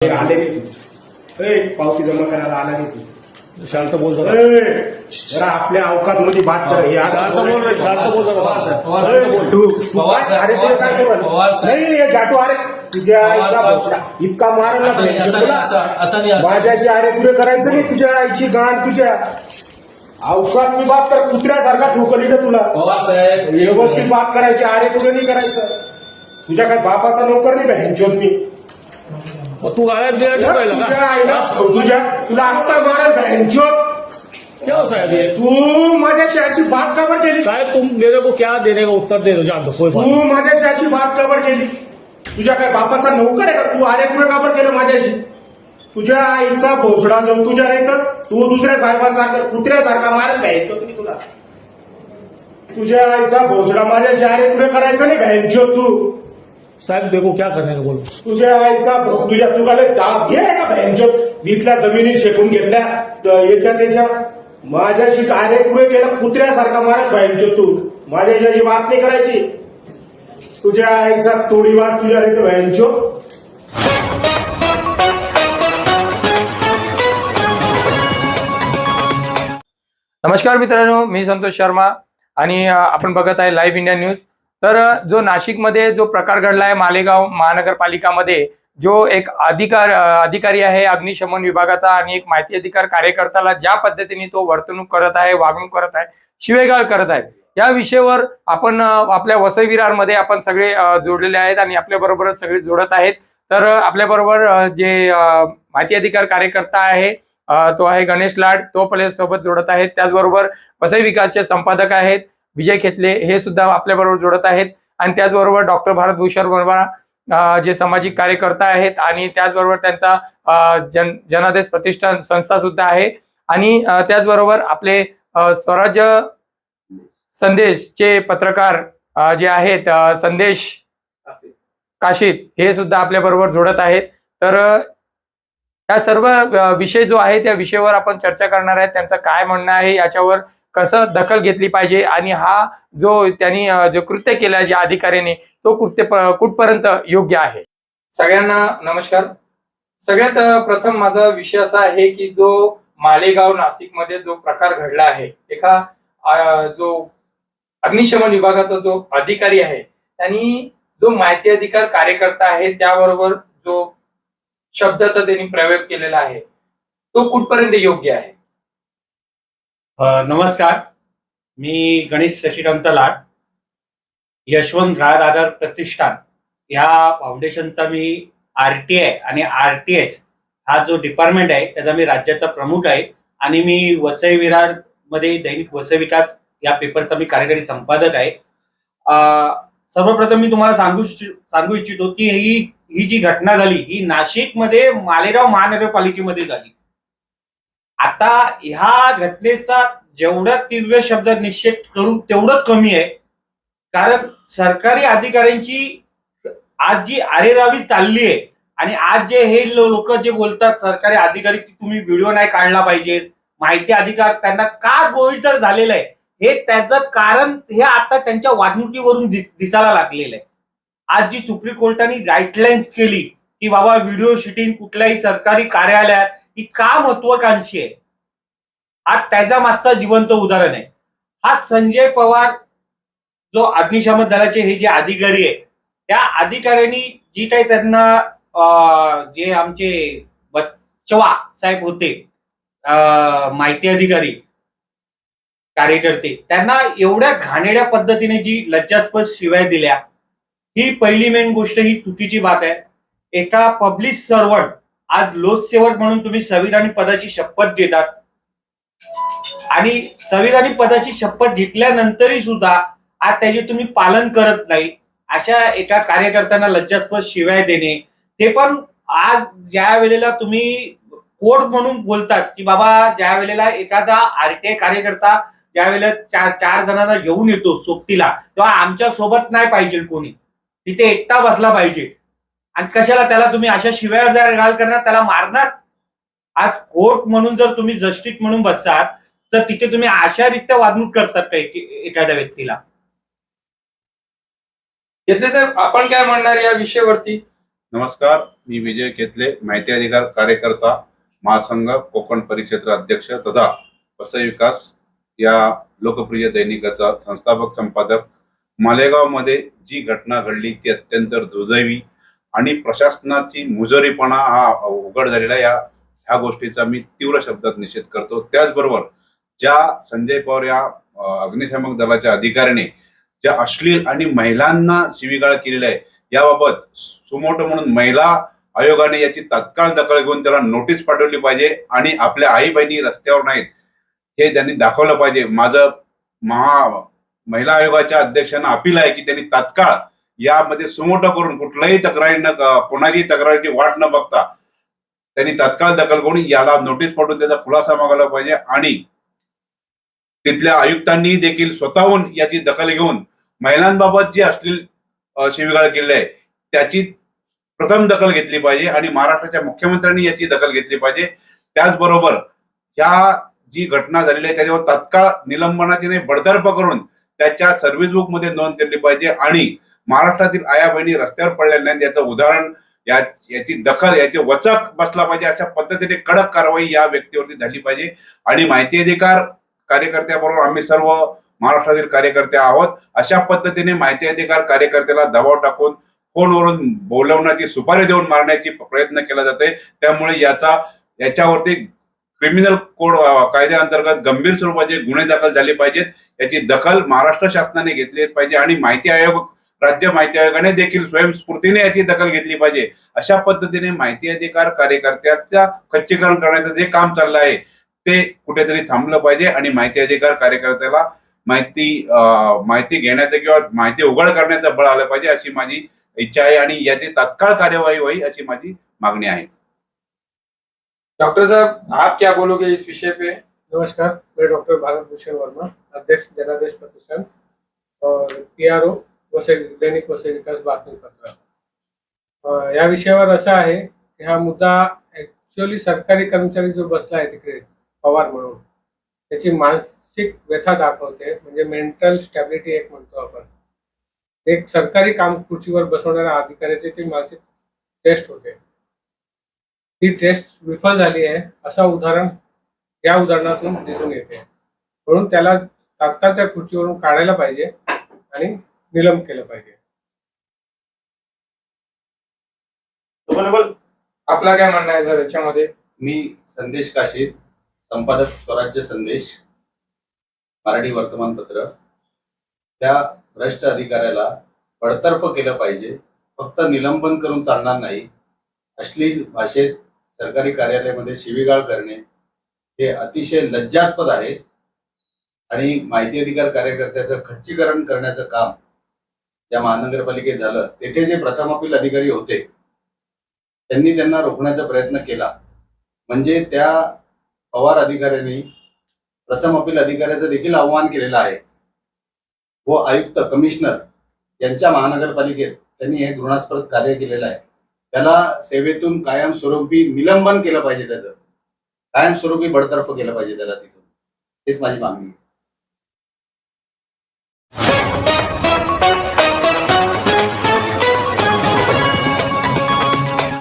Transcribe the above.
आले नाही तू ए पावती जमा करायला आला नाही तू शांत बोल जरा आपल्या अवकात मध्ये बात कर हे आता शांत बोल रे शांत बोल जरा पवार साहेब, पवार ए, साहेब. तू- तू पवार काय- साहेब, अरे पवार तुला काय साहेब, करू? पवार साहेब. नाही हे जाटू अरे तुझ्या पवार आईचा साहेब. भोपळा. इतका मारेल असं नाही, असं तुला. नाही, असं- असं नाही, असं- माझ्याशी अरे पुढे करायचं नाही तुझ्या आईची गाण तुझ्या अवकात मी बात कर कुत्र्यासारखा ठोकली ना तुला पवार साहेब व्यवस्थित बात करायची अरे पुढे नाही करायचं तुझ्या काय बापाचा नोकर नाही बँचोत मी मग तू गाड्यात गेला पहिला तुझ्या आईला तुझ्या तुला आत्ता मारेल बँचोत क्या साहब ये तू माझ्याशी अशी बात का बरं केली साहब तुम मेरे को क्या देने का उत्तर दे दो जान दो कोई बात तू माझ्याशी अशी बात का बरं केली तुझ्या काय बापाचा नोकर आहे का तू अरे पुढे का बरं केलं माझ्याशी तुझ्या आईचा भोसडा जाऊ तुझ्या नाही तर तू दुसऱ्या साहेबांसारखा कुत्र्यासारखा मारेल बँचोत मी तुला तुझ्या आईचा भोसडा माझ्याशी अरे पुढे करायचं नाही बँचोत तू साहब देखो क्या करने का बोलो। तुझ्या आईचा भो- तुझ्या तुला दाब घे का बँचोत इथल्या जमिनी शेकून घेतल्या तर याच्या त्याच्या. माझ्याशी डायरेक्ट पुढे केलं कुत्र्यासारखा मारत बँचोत तू माझ्याशी बात नाही करायची. तुझ्या आईचा तोडीवार तुझ्या रीत बँचो नमस्कार मित्रांनो मी संतोष शर्मा आणि अ, आपण बघत आहे लाईव्ह इंडिया न्यूज तर जो नाशिकमध्ये जो प्रकार घडला आहे मालेगाव महानगरपालिकामध्ये जो एक अधिकार अधिकारी आहे अग्निशमन विभागाचा आणि एक माहिती अधिकार कार्यकर्त्याला ज्या पद्धतीने तो वर्तणूक करत आहे वागणूक करत आहे शिवेगाळ करत आहे या विषयावर आपण आपल्या वसई विरारमध्ये आपण सगळे जोडलेले आहेत आणि आपल्याबरोबरच सगळे जोडत आहेत. तर आपल्याबरोबर जे माहिती अधिकार कार्यकर्ता आहे तो आहे गणेश लाड तो आपल्यासोबत जोडत आहेत. त्याचबरोबर वसई विकासचे संपादक आहेत. विजय खेतले हे सुद्धा आपल्याबरोबर जोडत आहेत. आणि त्याचबरोबर डॉक्टर भारत भूषण वर्मा जे सामाजिक कार्यकर्ता आहेत आणि त्याचबरोबर त्यांचा जन जनादेश प्रतिष्ठान संस्था सुद्धा आहे. आणि त्याचबरोबर आपले स्वराज्य संदेशचे पत्रकार जे आहेत संदेश काशीत हे सुद्धा आपल्या बरोबर जोडत आहेत. तर या सर्व विषय जो आहे त्या विषयावर आपण चर्चा करणार आहे त्यांचं काय म्हणणं आहे याच्यावर कसं दखल घेतली पाहिजे आणि हा जो त्यांनी जो कृत्य केला ज्या अधिकाऱ्याने तो कृत्य कुठपर्यंत योग्य आहे? सगळ्यांना नमस्कार. सगळ्यात प्रथम माझा विषय असा आहे की जो मालेगाव नाशिकमध्ये जो प्रकार घडला आहे एका जो अग्निशमन विभागाचा जो अधिकारी आहे त्यांनी जो माहिती अधिकार कार्यकर्ता आहे त्याबरोबर जो शब्दाचा त्यांनी प्रयोग केलेला आहे तो कुठपर्यंत योग्य आहे? नमस्कार. मी गणेश शशिकांत लाड यशवंत राहदार प्रतिष्ठान. या फाउंडेशनचा मी आर टी आय आणि आर टी एस हा जो डिपार्टमेंट आहे त्याचा मी राज्याचा प्रमुख आहे आणि मी वसई विरारमध्ये दैनिक वसई विकास या पेपरचा मी कार्यकारी संपादक आहे. सर्वप्रथम मी तुम्हाला सांगू इच्छि- सांगू इच्छितो की ही ही जी घटना झाली ही नाशिकमध्ये मालेगाव महानगरपालिकेमध्ये झाली. आता ह्या घटनेचा जेवढा तीव्र शब्द निषेध करू तेवढं कमी आहे. कारण सरकारी अधिकाऱ्यांची आज जी आरेरावी चालली आहे आणि आज जे हे लोक जे बोलतात सरकारी अधिकारी की तुम्ही व्हिडिओ नाही काढला पाहिजे माहिती अधिकार त्यांना का गोळीचार झालेला आहे? हे त्याचं कारण हे आता त्यांच्या वागणुकीवरून दिस दिसायला लागलेलं आहे. आज जी सुप्रीम कोर्टाने गाईडलाईन्स केली की बाबा व्हिडिओ शूटिंग कुठल्याही सरकारी कार्यालयात ही का महत्वाकांक्षी आहे. हा त्याचा मागचा जिवंत उदाहरण आहे. हा संजय पवार जो अग्निशमन दलाचे हे जे अधिकारी आहे त्या अधिकाऱ्यांनी जी काही त्यांना जे आमचे बच्चवा साहेब होते अं, माहिती अधिकारी कार्यकर्ते त्यांना एवढ्या घाणेड्या पद्धतीने जी लज्जास्पद शिवाय दिल्या ही पहिली मेन गोष्ट ही चुकीची बात आहे. एका पब्लिक सर्वंट आज लोकसेवक म्हणून तुम्ही संविधानिक पदाची शपथ घेतात. आणि संविधानिक पदाची शपथ घेतल्यानंतरही सुद्धा आज त्याचे तुम्ही पालन करत नाही. अशा एका कार्यकर्त्यांना लज्जास्पद शिवाय देणे. ते पण आज ज्या वेळेला तुम्ही कोर्ट म्हणून बोलतात की बाबा ज्या वेळेला एखादा आरटीआय कार्यकर्ता ज्या वेळेला चार चार जणांना घेऊन येतो सोबतीला तेव्हा आमच्यासोबत नाही पाहिजे कोणी. तिथे एकटा बसला पाहिजे. आणि कशाला त्याला तुम्ही अशा शिव्या जर घाल करणार? त्याला मारणार? आज कोर्ट म्हणून जर तुम्ही जस्टिस म्हणून बसतात तर तिथे तुम्ही अशा रित्या वागणूक करतात का एखाद्या व्यक्तीला? घेतले साहेब आपण काय म्हणणार या विषयावरती? नमस्कार मी विजय केतले माहिती अधिकार कार्यकर्ता महासंघ कोकण परिक्षेत्र अध्यक्ष तथा वसई विकास या लोकप्रिय दैनिकाचा संस्थापक संपादक. मालेगावमध्ये जी घटना घडली ती अत्यंत दुर्दैवी आणि प्रशासनाची मुजोरीपणा हा उघड झालेला या ह्या गोष्टीचा मी तीव्र शब्दात निषेध करतो. त्याचबरोबर ज्या संजय पवार या अग्निशामक दलाच्या अधिकाऱ्याने ज्या अश्लील आणि महिलांना शिवीगाळ केलेली आहे याबाबत सुमोटो म्हणून महिला आयोगाने याची तात्काळ दखल घेऊन त्याला नोटीस पाठवली पाहिजे आणि आपल्या आई बहिणी रस्त्यावर नाहीत हे त्यांनी दाखवलं पाहिजे. माझं महा महिला आयोगाच्या अध्यक्षांना अपील आहे की त्यांनी तात्काळ यामध्ये सुमोटो करून कुठल्याही तक्रारी न कोणाची तक्रारीची वाट न बघता त्यांनी तत्काळ दखल घेऊन याला नोटीस पाठवून त्याचा खुलासा मागायला पाहिजे आणि तिथल्या आयुक्तांनी देखील स्वतःहून याची दखल घेऊन महिलांबाबत जी अश्लील शिविगाळ केले केली आहे त्याची प्रथम दखल घेतली पाहिजे आणि महाराष्ट्राच्या मुख्यमंत्र्यांनी याची दखल घेतली पाहिजे. त्याचबरोबर ह्या जी घटना झालेली आहे त्याच्यावर तात्काळ निलंबनाची नाही बडतर्फ करून त्याच्या सर्व्हिस बुकमध्ये नोंद केली पाहिजे आणि महाराष्ट्रातील आया बहिणी रस्त्यावर पडलेल्या नाहीत. याचं उदाहरण या याची दखल याचे वचक बसला पाहिजे. अशा पद्धतीने कडक कारवाई या व्यक्तीवरती झाली पाहिजे. आणि माहिती अधिकार कार्यकर्त्याबरोबर आम्ही सर्व महाराष्ट्रातील कार्यकर्ते आहोत. अशा पद्धतीने माहिती अधिकार कार्यकर्त्याला दबाव टाकून फोनवरून बोलवण्याची सुपारी देऊन मारण्याची प्रयत्न केला जाते त्यामुळे याचा याच्यावरती क्रिमिनल कोड कायद्याअंतर्गत गंभीर स्वरूपाचे गुन्हे दाखल झाले पाहिजेत. याची दखल महाराष्ट्र शासनाने घेतली पाहिजे. आणि माहिती आयोग राज्य माहिती आयोगाने देखील स्वयंस्फूर्तीने याची दखल घेतली पाहिजे. अशा पद्धतीने माहिती अधिकार कार्यकर्त्याच्या खच्चीकरण करण्याचं जे काम चाललं आहे ते कुठेतरी थांबलं पाहिजे आणि माहिती अधिकार कार्यकर्त्याला माहिती माहिती घेण्याचं किंवा माहिती उघड करण्याचं बळ आलं पाहिजे अशी माझी इच्छा आहे आणि याची तात्काळ कार्यवाही व्हावी अशी माझी मागणी आहे. डॉक्टर साहब आप क्या बोलोगे इस विषय पे? नमस्कार मैं डॉक्टर भारत भूषण वर्मा अध्यक्ष जनादेश प्रतिष्ठान और पीआरओ वसई दैनिक वसई विकास बातमीपत्र. या विषयावर असं आहे की हा मुद्दा ऍक्च्युअली सरकारी कर्मचारी जो बसला आहे तिकडे पवार म्हणून त्याची मानसिक व्यथा दाखवते. म्हणजे मेंटल स्टॅबिलिटी एक म्हणतो आपण. एक सरकारी काम खुर्चीवर बसवणाऱ्या अधिकाऱ्याची ती मानसिक टेस्ट होते. ती टेस्ट विफल झाली आहे असं उदाहरण या उदाहरणातून दिसून येते. म्हणून त्याला तात्काळ त्या खुर्चीवरून काढायला पाहिजे आणि निलंब केलं पाहिजे. आपला काय म्हणणं आहे सर याच्यामध्ये? मी संदेश काशीद संपादक स्वराज्य संदेश मराठी वर्तमानपत्र. त्या भ्रष्ट अधिकाऱ्याला बडतर्फ केलं पाहिजे. फक्त निलंबन करून चालणार नाही. अश्लील भाषेत सरकारी कार्यालयामध्ये शिवीगाळ करणे हे अतिशय लज्जास्पद आहे. आणि माहिती अधिकार कार्यकर्त्याचं खच्चीकरण करण्याचं काम या महानगरपालिकेत झालं तेथे जे प्रथम अपील अधिकारी होते त्यांनी त्यांना रोखण्याचा प्रयत्न केला. म्हणजे त्या पवार अधिकाऱ्यांनी प्रथम अपील अधिकाऱ्याचं देखील आव्हान केलेलं आहे. व आयुक्त कमिशनर यांच्या महानगरपालिकेत त्यांनी हे घृणास्पद कार्य केलेलं आहे. त्याला सेवेतून कायमस्वरूपी निलंबन केलं पाहिजे त्याचं. कायमस्वरूपी बडतर्फ केलं पाहिजे त्याला तिथून. हेच माझी मागणी आहे.